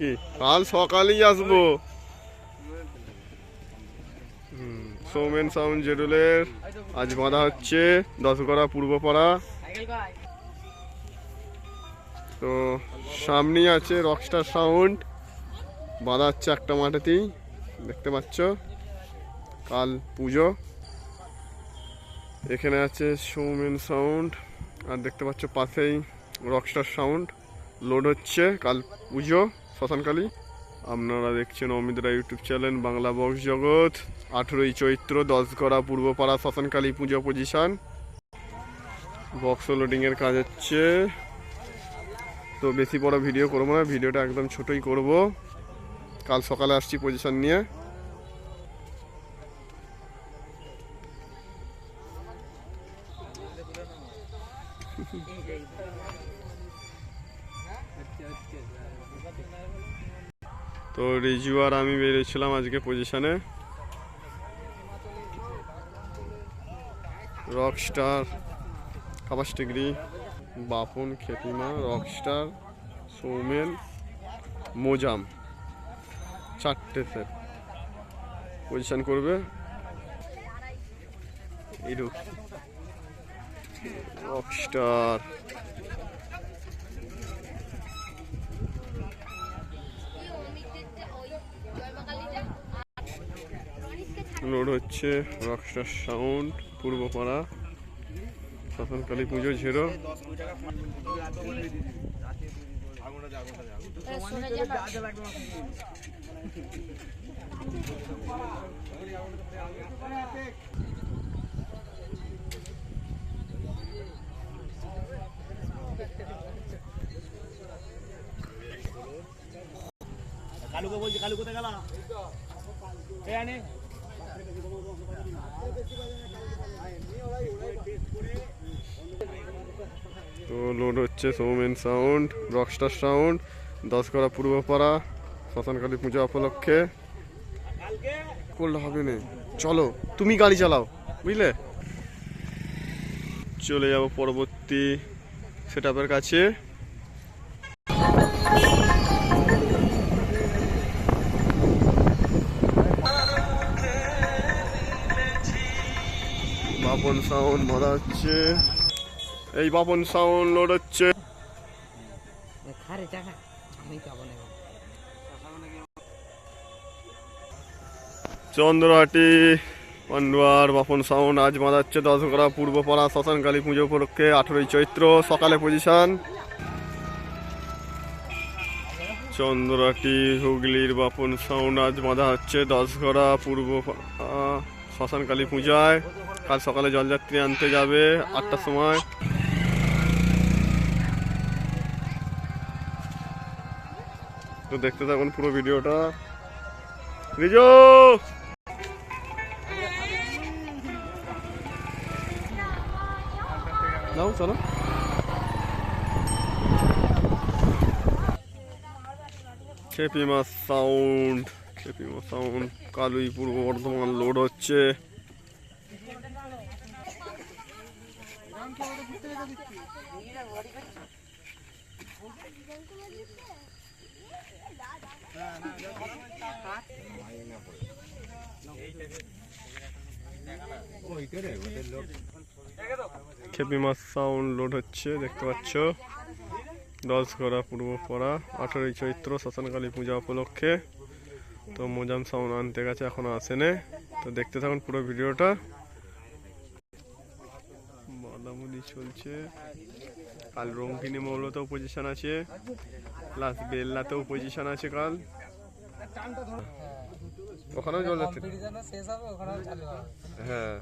কি? কাল সকালেই আসব। সৌমেন সাউন্ড জেডুলের। আজ বাঁধা হচ্ছে দশগড়া পূর্বপাড়া। তো সামনেই আছে রকস্টার সাউন্ড বাঁধা হচ্ছে একটা মাঠেতেই, দেখতে পাচ্ছ? কাল পুজো। এখানে আছে সৌমেন সাউন্ড। আর দেখতে পাচ্ছ পাশেই রকস্টার সাউন্ড লোড হচ্ছে, কাল পুজো। শ্মশানকালী। আপনারা দেখছেন অমিতরা ইউটিউব চ্যানেল, বাংলা বক্স জগৎ। আঠেরোই চৈত্র দশ গড়া পূর্বপাড়া শ্মশানকালী পুজো পজিশন। বক্স লোডিংয়ের কাজ হচ্ছে। তো বেশি বড় ভিডিও করব না, ভিডিওটা একদম ছোটই করব। কাল সকালে আসছি পজিশন নিয়ে। তো রিজু আর আমি বেরিয়েছিলাম আজকে পজিশনে। রকস্টার কাপাস ডিগ্রি বাপন খেপিমা রকস্টার সৌমেন, মোজাম, চারটে সেট পজিশন করবে। এইরূপ রকস্টার লোড হচ্ছে রকস্টার সাউন্ড পূর্বপাড়া শ্মশানকালী পুজো ঝেরো কালুকে বলছি কালু কোথায় গেল? তো লোড হচ্ছে সৌমেন সাউন্ড রকস্টার সাউন্ড দশকরা পূর্বপাড়া শ্মশানকালী পূজা উপলক্ষে। করলে হবে না। চলো, তুমি গাড়ি চালাও, বুঝলে? চলে যাব পরবর্তী সেট কাছে। বাপন সাউন্ড মারা হচ্ছে এই বাপন সাউন্ড লোড হচ্ছে চন্দ্রহাটি পান্ডুয়ার বাপন সাউন্ড আজ বাঁধাচ্ছে দশগড়া পূর্বপাড়া শ্মশানকালী পুজো উপলক্ষে আঠেরোই চৈত্র, সকালে পজিশন চন্দ্রহাটি, হুগলির বাপন সাউন্ড আজ বাঁধা হচ্ছে দশগড়া পূর্ব শ্মশানকালী পূজায়। কাল সকালে জলযাত্রী আনতে যাবে আটটার সময়। তো দেখতে থাকুন পুরো ভিডিওটা। রিজো! নাও, চলো। খেপিমা sound খেপিমা sound কালুই Purba Bardhaman load হচ্ছে। খেপিমা সাউন্ড লোড হচ্ছে, দেখতে পাচ্ছ? দশ করা পূর্ব পড়া, আঠারোই চৈত্র, শ্মশানকালী পূজা উপলক্ষে। তো মোজাম সাউন্ড আনতে গেছে এখনও আসেনে। তো দেখতে থাকুন পুরো ভিডিওটা। বাদামুদি চলছে। কাল রঙ্গিনী মৌলতেও পজিশন আছে। প্লাস বেল্লাতেও পজিশন আছে কাল। ওখানেও জল যাচ্ছে হ্যাঁ।